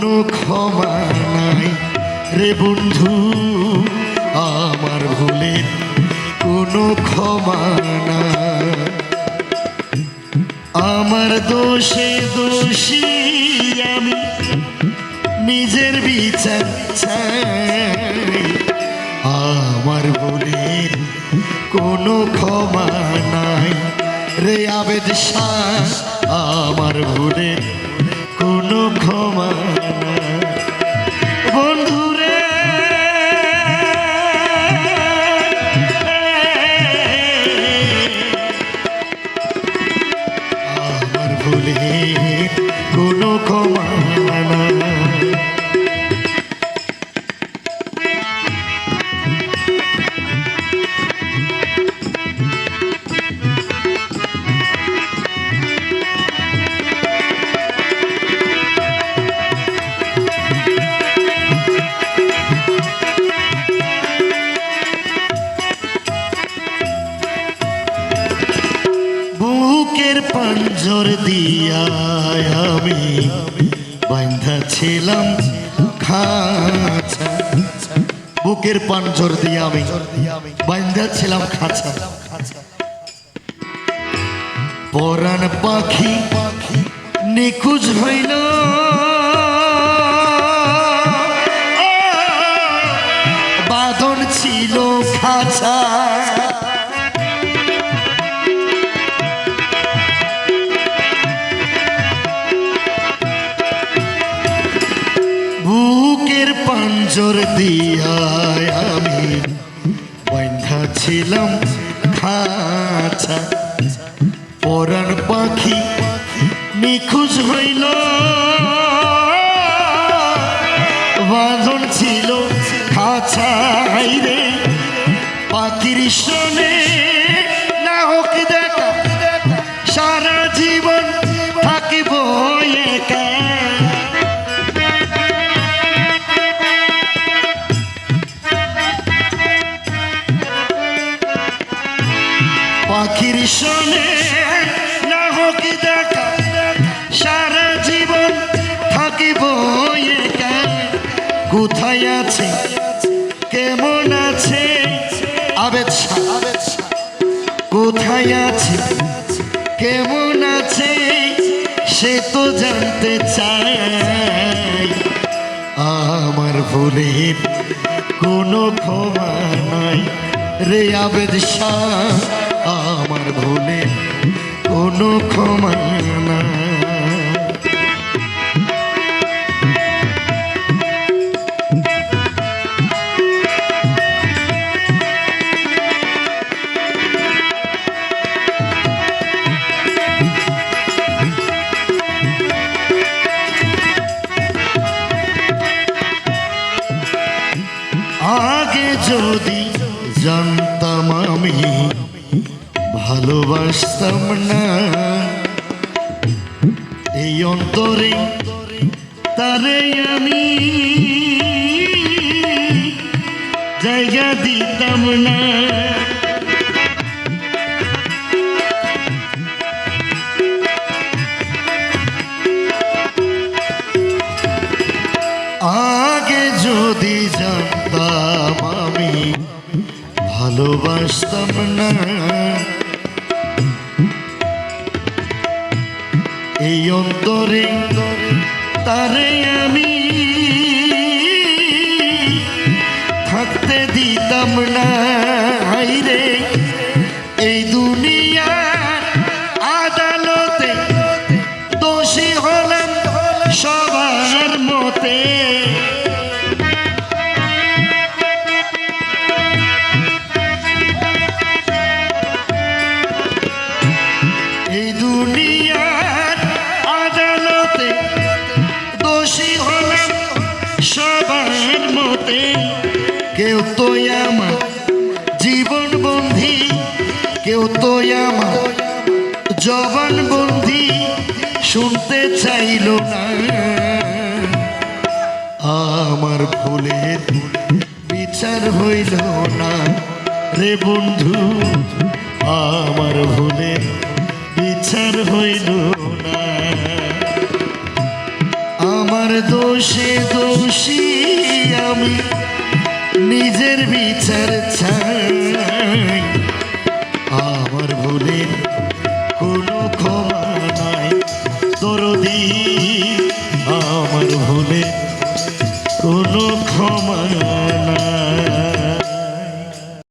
কোনো ক্ষমা নাই। রে বন্ধু, আমার ভুলের কোনো ক্ষমা নাই। আমার দোষে দোষী আমি নিজের বিচার চাই। আমার ভুলের কোনো ক্ষমা নাই। রে আবেদ শাহ, আমার কোনো ক্ষমা। নাই আমার ভুলের বুকের পাঞ্জর দিয়া আমি বান্ধা ছিলাম খাঁচা বুকের পাঞ্জর দিয়া আমি বান্ধা ছিলাম খাঁচা পরাণ পাখি পাখি নিখোঁজ হইল পাঞ্জর দিয়া আমি বন্ধা ছিলাম খাঁচা। পরাণ পাখি নিখোঁজ হইল। বাঁধন ছিল খাছা রে, পাখির শোনে শোনে না হোক দেখা? সারা জীবন থাকিব কোথায় আছে? কেমন আছে? আবেদ কোথায় আছে? কেমন আছে? সে তো জানতে চাই আমার ভুলের কোনো ক্ষমা নাই রে আবেদ শাহ। আমার ভুলের কোনো ক্ষমা আগে যদি জানতাম আমি ভালোবাসতাম না। এই অন্তরে তারে আমি জায়গা দিতাম না। আগে যদি জানতাম আমি ভালোবাসতাম না। এই অন্তরে তারে আমি সবার কেউ তো আমার জীবন বন্ধি, কেউ তো আমার জবান বন্ধি, শুনতে চাইল না। আমার ভুলের বিচার হইল না। রে বন্ধু, আমার ভুলের বিচার হইল না। আমার দোষে দোষী আমি নিজের বিচার চাই। আমার ভুলের কোনো ক্ষমা নাই দরদি। আমার ভুলে